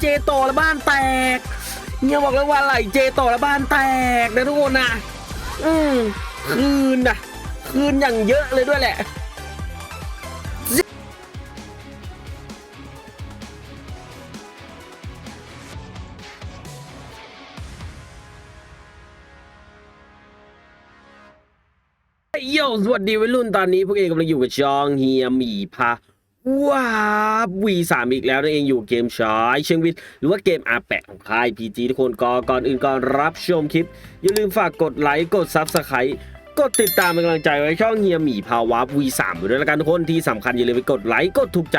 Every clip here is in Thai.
เจต่อแล้วบ้านแตกเฮียบอกเลยว่าไหลเจต่อแล้วบ้านแตกนะทุกคนนะอืมคืนนะคืนอย่างเยอะเลยด้วยแหละโยสวัสดีวัยรุ่นตอนนี้พวกเองกำลังอยู่กับจองเฮียหมีพา ว้าวีสามอีกแล้วนั่นเองอยู่เกมชายเชียงวิทย์หรือว่าเกมอาแปะของค่ายพีจีทุกคนก่อนก่อนอื่นก่อนรับชมคลิป อย่าลืมฝากกดไลค์กดซับสไครต์กดติดตามเป็นกำลังใจไว้ช่องเฮียหมีภาวะวีสามด้วยแล้วกันทุกคนที่สำคัญอย่าลืมไปกดไลค์กดถูกใจ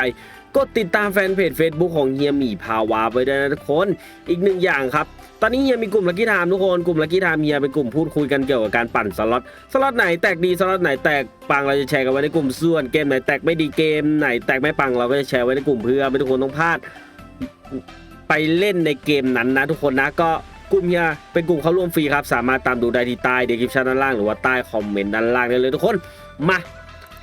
กดติดตามแฟนเพจ Facebook ของเฮียหมีพาวาไว้ด้วยนะทุกคน อีกหนึ่งอย่างครับ ตอนนี้เฮียมีกลุ่มลักกี้ไทม์ทุกคน กลุ่มลักกี้ไทม์เฮียเป็นกลุ่มพูดคุยกันเกี่ยวกับการปั่นสล็อต สล็อตไหนแตกดี สล็อตไหนแตกปังเราจะแชร์กันไว้ในกลุ่มส่วน เกมไหนแตกไม่ดีเกมไหนแตกไม่ปังเราก็จะแชร์ไว้ในกลุ่มเพื่อไม่ทุกคนต้องพลาดไปเล่นในเกมนั้นนะทุกคนนะก็กลุ่มเฮียเป็นกลุ่มเข้าร่วมฟรีครับ สามารถตามดูได้ที่ใต้เดสคริปชันด้านล่างหรือว่าใต้คอมเมนต์ด้านล่างได้เลยทุกคน มา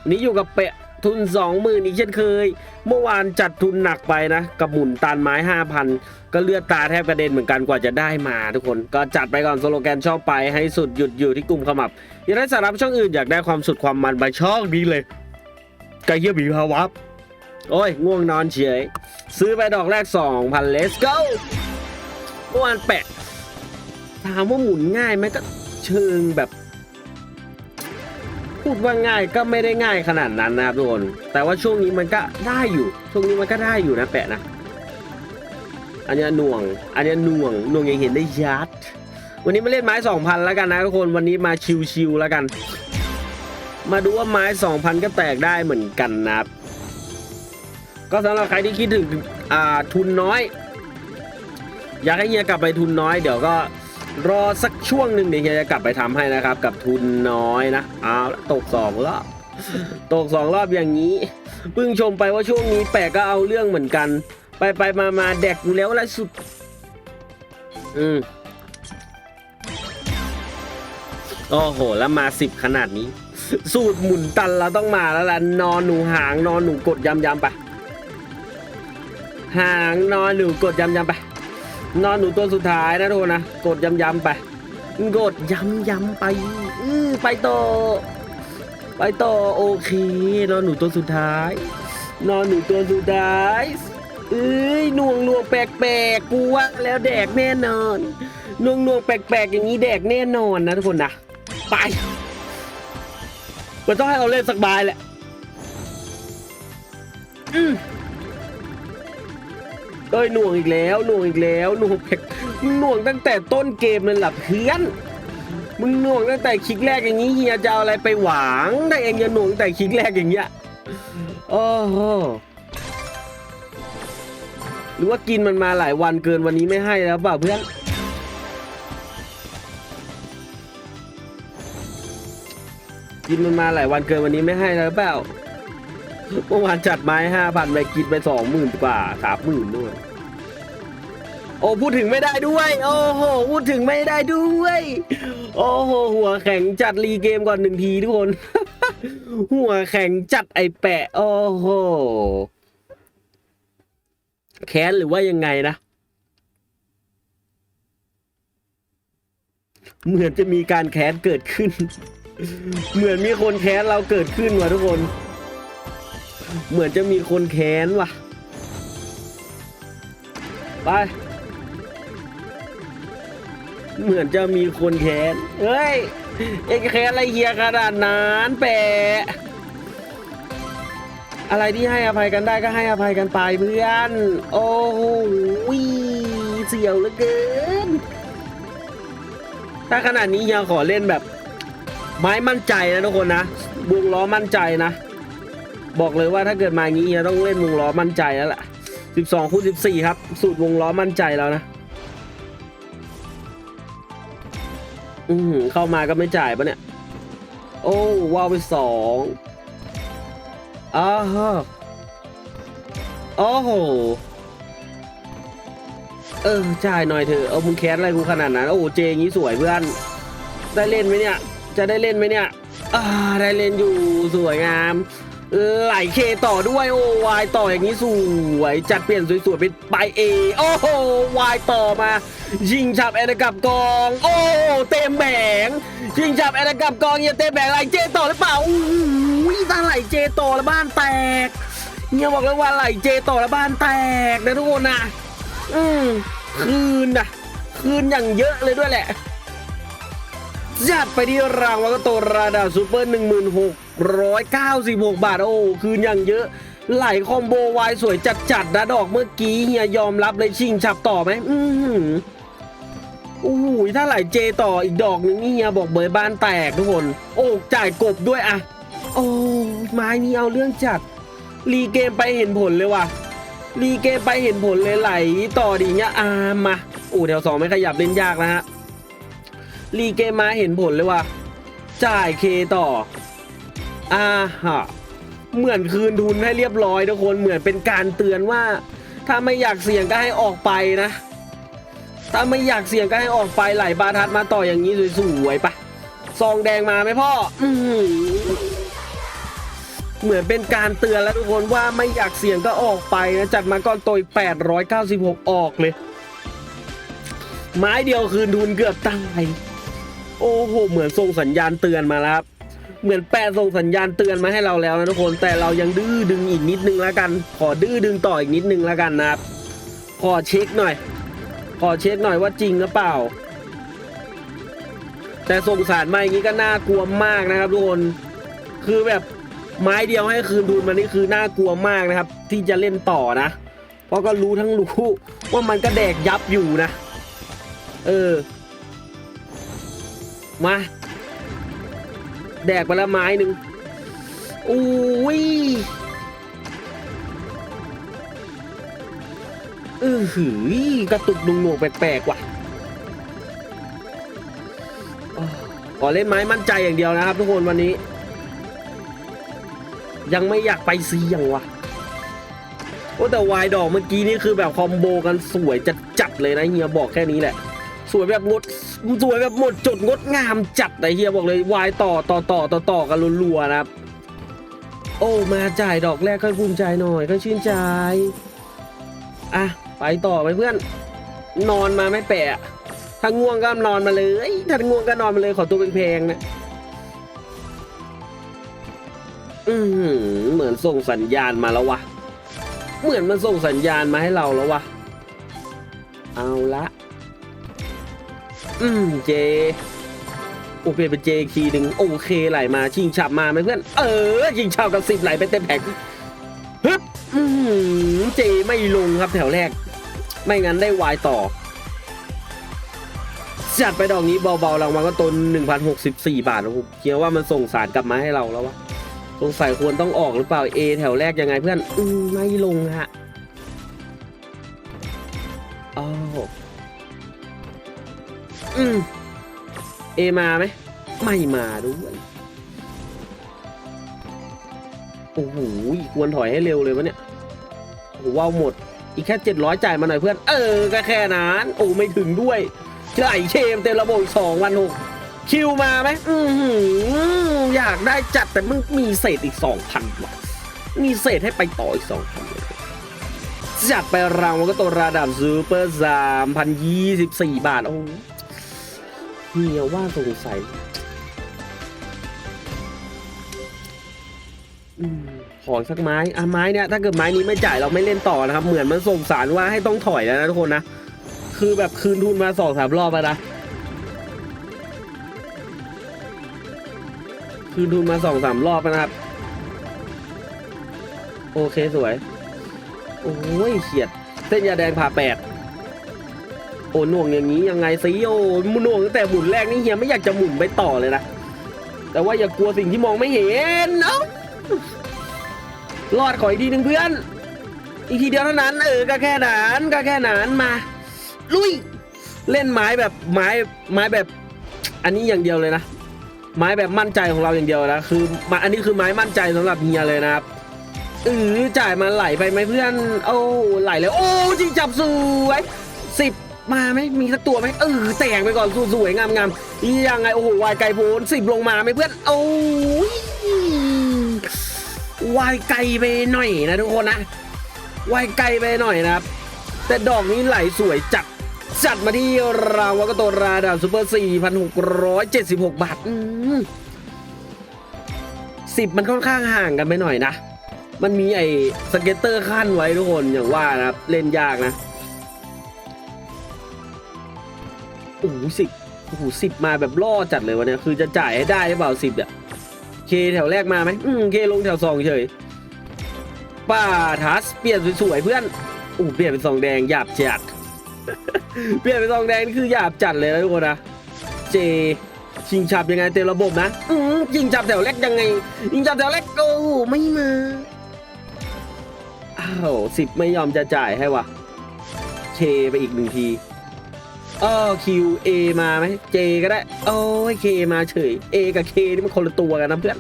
นี้อยู่กับเปะ ทุน 20,000 อีกเช่นเคย เมื่อวานจัดทุนหนักไปนะ กับหมุนตานไม้ 5,000 ก็เลือดตาแทบกระเด็นเหมือนกันกว่าจะได้มาทุกคน ก็จัดไปก่อนสโลแกนชอบไปให้สุดหยุดอยู่ที่กลุ่มขมับอยากได้สาระช่องอื่นอยากได้ความสุดความมันไปช่องนี้เลยไก่เยี่ยบีภาวะโอ้ย ง่วงนอนเฉย ซื้อไปดอกแรก 2,000 let's go เมื่อวานแปะถามว่าหมุนง่ายไหมก็เชิงแบบ พูดว่าง่ายก็ไม่ได้ง่ายขนาดนั้นนะครับทุกคนแต่ว่าช่วงนี้มันก็ได้อยู่ช่วงนี้มันก็ได้อยู่นะแปะนะ อันนี้หน่วง อันนี้หน่วงหน่วงยังเห็นได้ชัดวันนี้มาเล่นไม้2,000แล้วกันนะทุกคนวันนี้มาชิวๆแล้วกัน มาดูว่าไม้2,000ก็แตกได้เหมือนกันนะครับก็สำหรับใครที่คิดถึงอ่าทุนน้อย อยากให้เฮียกลับไปทุนน้อยเดี๋ยวก็ รอสักช่วงหนึ่งเดี๋ยวเฮียจะกลับไปทำให้นะครับ กับทุนน้อยนะเอาละตกสองรอบตกสองรอบอย่างนี้เพิ่งชมไปว่าช่วงนี้แปะก็เอาเรื่องเหมือนกัน ไปไปมามาแดกอยู่แล้วอะไรสุด อืมโอ้โห แล้วมาสิบขนาดนี้ สูตรหมุนตันเราต้องมาแล้วล่ะนอนหนูหางนอนหนูกดยำยำๆไป หางนอนหนูกดยำยำๆไป นอนหนูตัวสุดท้ายนะทุกคนนะ กดยำยำๆไป กดยำยำๆไป อืไปต่อ ไปต่อโอเคนอนหนูตัวสุดท้าย นอนหนูตัวสุดท้ายเอ้ยหน่วงหน่วงแปลกแปลกกูว่าแล้วแดกแน่นอนหน่วงหน่วงแปลกแปลกๆอย่างนี้แดกแน่นอนนะทุกคนนะ ไปมันต้องให้เราเล่นสักบายแหละ อืม เอ้ยหน่วงอีกแล้วหน่วงอีกแล้วหน่วงแปลกมึงหน่วงตั้งแต่ต้นเกมเลยล่ะเพื่อนมึงหน่วงตั้งแต่คลิกแรกอย่างนี้เฮียจะเอาอะไรไปหวังถ้าเองจะหน่วงตั้งแต่คลิกแรกอย่างเงี้ยโอ้โหหรือว่ากินมันมาหลายวันเกินวันนี้ไม่ให้แล้วเปล่าเพื่อนกินมันมาหลายวันเกินวันนี้ไม่ให้แล้วเปล่า เมื่อวานจัดไม้ห้าพันไปกินไปสองหมื่นกว่าสามหมื่นด้วย โอ้พูดถึงไม่ได้ด้วย โอ้โหพูดถึงไม่ได้ด้วย โอ้โหหัวแข็งจัดรีเกมก่อนหนึ่งทีทุกคน หัวแข็งจัดไอแปะ โอ้โหแค้นหรือว่ายังไงนะ เหมือนจะมีการแค้นเกิดขึ้น เหมือนมีคนแค้นเราเกิดขึ้นว่ะทุกคน เหมือนจะมีคนแค้นว่ะ ไป เหมือนจะมีคนแค้น เฮ้ย เอ็งแค้นอะไรเฮียขนาดนั้นแปะ อะไรที่ให้อภัยกันได้ก็ให้อภัยกันไปเพื่อน โอ้โหเสียวเหลือเกิน ถ้าขนาดนี้เฮียขอเล่นแบบ ไม้มั่นใจนะทุกคนนะวงล้อมั่นใจนะ บอกเลยว่าถ้าเกิดมาอย่างนี้เฮียต้องเล่นวงล้อมั่นใจแล้วล่ะ 12คูณ14 ครับ สูตรวงล้อมั่นใจแล้วนะ อือเข้ามาก็ไม่จ่ายปะเนี่ย โอ้ว้าวไปสองอ้าฮะโอ้โหเออจ่ายหน่อยเถอะเอามึงแคสอะไรกูขนาดนั้นโอ้เจงี้สวยเพื่อน ได้เล่นไหมเนี่ย จะได้เล่นไหมเนี่ยอ่าได้เล่นอยู่สวยงาม ไหลเคต่อด้วยโอ้วายต่ออย่างนี้สวยจัดเปลี่ยนสวยๆเป็นไปเอโอ้โหวายต่อมา ยิงฉับแอนกับกอง โอ้เต็มแบงยิงฉับแอนกับกองเฮียเต็มแบงไหลเจต่อหรือเปล่าอู้ยถ้าไหลเจต่อแล้วบ้านแตกเฮียบอกเลยว่าไหลเจต่อแล้วบ้านแตกนะทุกคนนะอืมคืนนะคืนอย่างเยอะเลยด้วยแหละ จัดไปที่รางวัลก็โตราดาซูเปอร์ 1696 บาท โอ้คืนอย่างเยอะ ไหลคอมโบวายสวยจัดๆนะดอกเมื่อกี้เฮียยอมรับเลยชิงฉับต่อไหมอือหืออู้หูยถ้าไหลเจต่ออีกดอกหนึงนี่เฮียบอกเบยบ้านแตกทุกคน โอ้จ่ายกบด้วยอะโอ้ไม้นี้เอาเรื่องจัด รีเกมไปเห็นผลเลยว่ะรีเกมไปเห็นผลเลยไหลต่อดีเงี้ยอามาโอ้แถวสองไม่ขยับเล่นยากนะฮะ รีเกมมาเห็นผลเลยว่าจ่ายเคต่ออ่าฮะเหมือนคืนทุนให้เรียบร้อยทุกคนเหมือนเป็นการเตือนว่า ถ้าไม่อยากเสี่ยงก็ให้ออกไปนะ ถ้าไม่อยากเสี่ยงก็ให้ออกไปไหลบาทัดมาต่ออย่างนี้สวยๆปะซองแดงมาไหมพ่ออืเหมือนเป็นการเตือนแล้วทุกคนว่าไม่อยากเสี่ยงก็ออกไปนะจัดมาก่อนตัว896 ออกเลย ไม้เดียวคืนทุนเกือบตาย โอ้โหเหมือนส่งสัญญาณเตือนมาแล้วครับเหมือนแปะส่งสัญญาณเตือนมาให้เราแล้วนะทุกคนแต่เรายังดื้อดึงอีกนิดนึงแล้วกัน ขอดื้อดึงต่ออีกนิดนึงแล้วกันนะครับขอเช็คหน่อย ขอเช็คหน่อยว่าจริงหรือเปล่า แต่ส่งสารมาอย่างนี้ก็น่ากลัวมากนะครับทุกคนคือแบบไม้เดียวให้คืนทุนมันนี่คือน่ากลัวมากนะครับ ที่จะเล่นต่อนะ เพราะก็รู้ทั้งรู้ว่ามันก็แดกยับอยู่นะ เออ มา แดกไปละไม้หนึ่งอุ้ยเออหือกระตุกดุงหนวกแปลกๆว่ะอ้าวขอเล่นไม้มั่นใจอย่างเดียวนะครับ ทุกคนวันนี้ ยังไม่อยากไปซีอย่างวะโอ้แต่วายดอกเมื่อกี้นี่คือแบบคอมโบกันสวยจัดๆเลยนะเฮียบอกแค่นี้แหละ สวยแบบงดสวยแบบหมดจดงดงามจัดไอเฮียบอกเลยวายต่อต่อต่อต่อต่อกันรัวๆนะครับ โอ้มาจ่ายดอกแรกก็ภูมิใจหน่อยก็ชื่นใจอะไปต่อไปเพื่อน นอนมาไม่แปะถ้าง่วงก็นอนมาเลยถ้าง่วงก็นอนมาเลยขอตัวเป็นแพงๆนะอือหือเหมือนส่งสัญญาณมาแล้ววะเหมือนมันส่งสัญญาณมาให้เราแล้ววะเอาละ อืมเจโอเปลี่ยนเป็นเจอีกทีหนึ่งโอเคไหลมาชิงฉับมาไหมเพื่อน เออยิงฉับกับสิบไหลไปเต็มแผงฮึบอืมเจไม่ลงครับแถวแรก ไม่งั้นได้วายต่อ จัดไปดอกนี้เบาๆรางวัลก็ตน1,064 บาทโอ้โหเคียว่ามันส่งสารกลับมาให้เราแล้ววะสงสัยควรต้องออกหรือเปล่า A แถวแรกยังไงเพื่อน อืมไม่ลงฮะ อืมเอมาไหมไม่มาด้วยโอ้โหควรถอยให้เร็วเลยวะเนี่ยโอ้ว้าวหมด อีกแค่เจ็ดร้อยจ่ายมาหน่อยเพื่อน เออก็แค่นั้น โอ้ไม่ถึงด้วยจ่ายเชมเต็มระบบสองวันหกคิวมาไหมอือหืออยากได้จัดแต่มึงมีเศษอีกสองพันว่ะมีเศษให้ไปต่ออีกสองพันจัดไปรางวัลก็ตัวระดับซูเปอร์สามพันยี่สิบสี่บาท โอ้ เฮียว่าสงสัยอขอสักไม้อะไม้เนี่ยถ้าเกิดไม้นี้ไม่จ่ายเราไม่เล่นต่อนะครับ เหมือนมันส่งสารว่าให้ต้องถอยแล้วนะทุกคนนะ คือแบบคืนทุนมาสองสามรอบแล้วนะคืนทุนมาสองสามรอบนะครับ โอเคสวย โอ้ยเขียด เส้นยาแดงผ่าแปด โอ้หน่วงอย่างนี้ยังไงสิโอ้หน่วงตั้งแต่หมุนแรกนี่เฮียไม่อยากจะหมุนไปต่อเลยนะ แต่ว่าอย่ากลัวสิ่งที่มองไม่เห็นเอ้ารอดขออีกทีหนึ่งเพื่อน อีกทีเดียวเท่านั้น เออก็แค่นั้นก็แค่นั้นมา ลุย เล่นไม้แบบไม้ไม้แบบ อันนี้อย่างเดียวเลยนะ ไม้แบบมั่นใจของเราอย่างเดียวนะคืออันนี้คือไม้มั่นใจสำหรับเฮียเลยนะครับเออจ่ายมาไหลไปไหมเพื่อน โอ้ไหลแล้วโอ้จริงจับสวยสิบ มาไหมมีสักตัวไหมเออแตกไปก่อนสวยๆงามๆยังไงโอ้โหวายไก่โพนสิบลงมาไหมเพื่อนโอ้ยวายไกลไปหน่อยนะทุกคนนะวายไกลไปหน่อยนะครับ แต่ดอกนี้ไหลสวยจัดจัดมาที่ราวัลก็ตัวราดาซูเปอร์ 4,676 บาทสิบมันค่อนข้างห่างกันไปหน่อยนะ มันมีไอ้สเก็ตเตอร์ขั้นไว้ทุกคนอย่างว่านะครับ เล่นยากนะ อ้โหสิบโอ้โหสิบมาแบบล่อจัดเลยวะเนี่ยคือจะจ่ายให้ได้หรือเปล่าสิบเนี่ยเคแถวแรกมาไหมอืมเคลงแถวสองเฉยป้าทัสเปลี่ยนสวยๆเพื่อนโอ้เปลี่ยนเป็นซองแดงหยาบจัดเปลี่ยนเป็นซองแดงนี่คือหยาบจัดเลยนะทุกคนนะเจชิงชับยังไงเต็มระบบนะอืมชิงชับแถวแรกยังไงชิงชับแถวแรกโอ้โหไม่มาอ้าวสิบไม่ยอมจะจ่ายให้วะเคไปอีกหนึ่งที ออคิวเอมาไหมเจก็ได้ โอ้ยเคมาเฉยเอกับเคนี่มันคนละตัวกันนะเพื่อน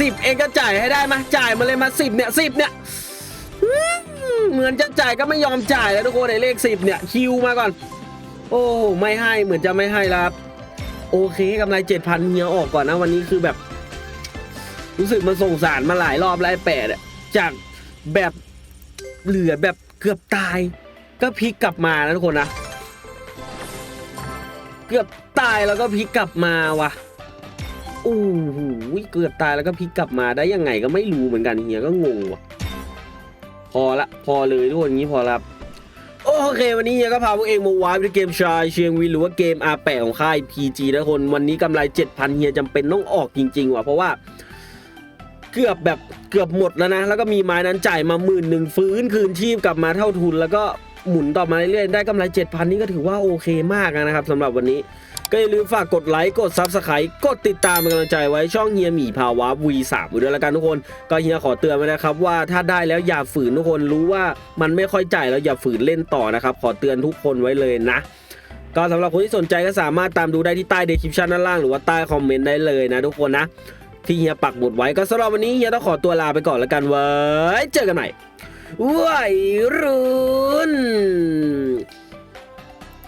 สิบเองก็จ่ายให้ได้มาจ่ายมาเลยมาสิบเนี่ยสิบเนี่ยเหมือนจะจ่ายก็ไม่ยอมจ่ายแล้วทุกคนในเลขสิบเนี่ยคิวมาก่อน โอ้ไม่ให้เหมือนจะไม่ให้แล้วครับ โอเคกำไรเจ็ดพันเฮียออกก่อนนะวันนี้คือแบบ รู้สึกมันส่งสารมาหลายรอบแล้วไอ้แปดจากแบบเหลือแบบเกือบตาย ก็พลิกกลับมานะทุกคนนะ เกือบตายแล้วก็พลิกกลับมาว่ะโอ้โหเกือบตายแล้วก็พลิกกลับมาได้ยังไงก็ไม่รู้เหมือนกันเฮียก็งงว่ะพอละพอเลยทุกคนงี้พอละโอเค วันนี้เฮียก็พาพวกเองมาวาร์ปในเกมชายเชียงวีหรือว่าเกม R8 ของค่าย PG นะทุกคนวันนี้กำไร 7,000เฮียจำเป็นต้องออกจริง ๆ ว่ะเพราะว่าเกือบแบบเกือบหมดแล้วนะ แล้วก็มีไม้นั้นจ่ายมาหมื่นหนึ่งฟื้นคืนชีพกลับมาเท่าทุนแล้วก็ หมุนต่อมาเรื่อยๆ ได้กำไร 7,000 นี่ก็ถือว่าโอเคมากนะครับสำหรับวันนี้ ก็อย่าลืมฝากกดไลค์ กด Subscribe กดติดตามเป็นกำลังใจไว้ช่องเฮียหมีภาวะ V3 ไว้ด้วยแล้วกันทุกคน ก็เฮียขอเตือนไว้นะครับว่าถ้าได้แล้วอย่าฝืนทุกคนรู้ว่ามันไม่ค่อยจ่ายแล้วอย่าฝืนเล่นต่อนะครับขอเตือนทุกคนไว้เลยนะก็สำหรับคนที่สนใจก็สามารถตามดูได้ที่ใต้เดคริปชันด้านล่างหรือว่าใต้คอมเมนต์ได้เลยนะทุกคนนะ ที่เฮียปักหมุดไว้ก็สำหรับวันนี้เฮียต้องขอตัวลาไปก่อนแล้วกันไว้เจอกันใหม่ วัยรุ่น